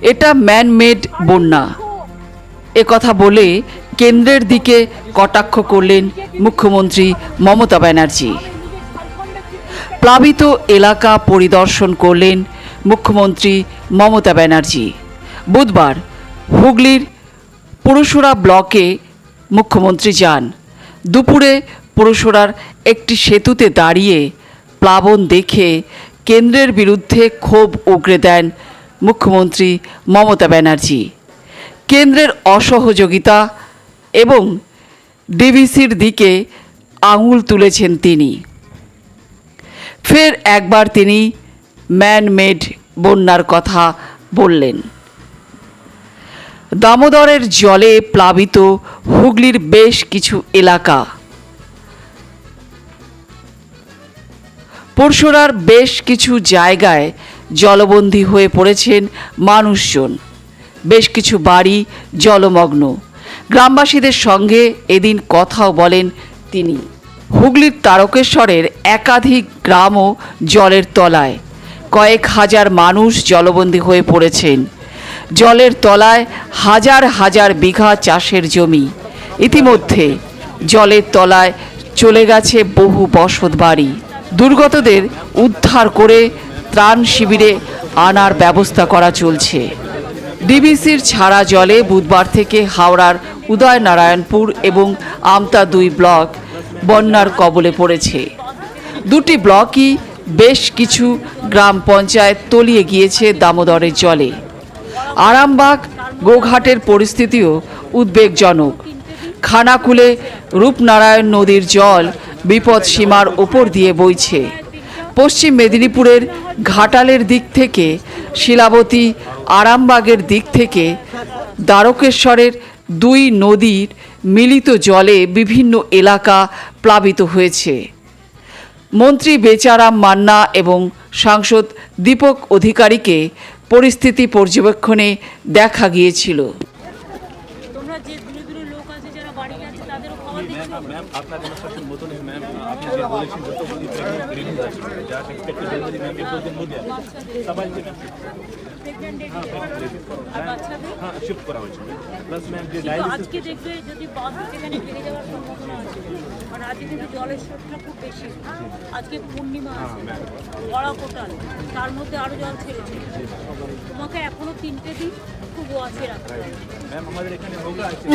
এটা ম্যানমেড বন্যা। এ কথা বলে কেন্দ্রের দিকে কটাক্ষ করলেন মুখ্যমন্ত্রী মমতা ব্যানার্জি। প্লাবিত এলাকা পরিদর্শন করলেন মুখ্যমন্ত্রী মমতা ব্যানার্জি। বুধবার হুগলির পুরুষুরা ব্লকে মুখ্যমন্ত্রী যান। দুপুরে পুরুষরার একটি সেতুতে দাঁড়িয়ে প্লাবন দেখে কেন্দ্রের বিরুদ্ধে ক্ষোভ উগরে দেন মুখ্যমন্ত্রী মমতা ব্যানার্জি। কেন্দ্রের অসহযোগিতা এবং ডিভিসির দিকে আঙুল তুলেছেন তিনি। ফের একবার তিনি ম্যান মেড বন্যার কথা বললেন। দামোদরের জলে প্লাবিত হুগলির বেশ কিছু এলাকা। পরশুরার বেশ কিছু জায়গায় জলবন্দী হয়ে পড়েছেন মানুষজন। বেশ কিছু বাড়ি জলমগ্ন। গ্রামবাসীদের সঙ্গে এদিন কথাও বলেন তিনি। হুগলির তারকেশ্বরের একাধিক গ্রামও জলের তলায়। কয়েক হাজার মানুষ জলবন্দী হয়ে পড়েছেন। জলের তলায় হাজার হাজার বিঘা চাষের জমি। ইতিমধ্যে জলের তলায় চলে গেছে বহু বসত বাড়ি। দুর্গতদের উদ্ধার করে ত্রাণ শিবিরে আনার ব্যবস্থা করা চলছে। ডিবিসির ছাড়া জলে বুধবার থেকে হাওড়ার উদয়নারায়ণপুর এবং আমতা দুই ব্লক বন্যার কবলে পড়েছে। দুটি ব্লকই বেশ কিছু গ্রাম পঞ্চায়েত তলিয়ে গিয়েছে দামোদরের জলে। আরামবাগ গোঘাটের পরিস্থিতিও উদ্বেগজনক। খানাকুলে রূপনারায়ণ নদীর জল বিপদ সীমার ওপর দিয়ে বইছে। পশ্চিম মেদিনীপুরের ঘাটালের দিক থেকে, শিলাবতী আরামবাগের দিক থেকে দ্বারকেশ্বরের দুই নদীর মিলিত জলে বিভিন্ন এলাকা প্লাবিত হয়েছে। মন্ত্রী বেচারাম মান্না এবং সাংসদ দীপক অধিকারীকে পরিস্থিতি পর্যবেক্ষণে দেখা গিয়েছিল তোমরা যে দূরে দূরে লোক আছে যারা বাড়ি আছে তাদেরও ম্যাম আপনার ইনস্ট্রাকশন মতন ম্যাম আপনি যে বলেছেন যতগুলি প্রেগনেন্ট লেডিজ আছে যা এক্সপেক্টেড ডেলিভারি ম্যাম এক দিন মধ্যে আর হ্যাঁ শিফট করা হয়েছে প্লাস ম্যাম যে ডায়ালিসিস আজকে দেখবে যদি বাস ফিরে যাওয়ার সম্ভাবনা আছে কারণ আজকে কিন্তু জলের স্রোতটা খুব বেশি। আজকে পূর্ণিমা আছে বড়া কোটাল তার মধ্যে আরও জল ছেড়েছে তোমাকে এখনও তিনটে দিন খুব ওয়াচে রাখতে ম্যাম আমাদের এখানে হোগা আছে।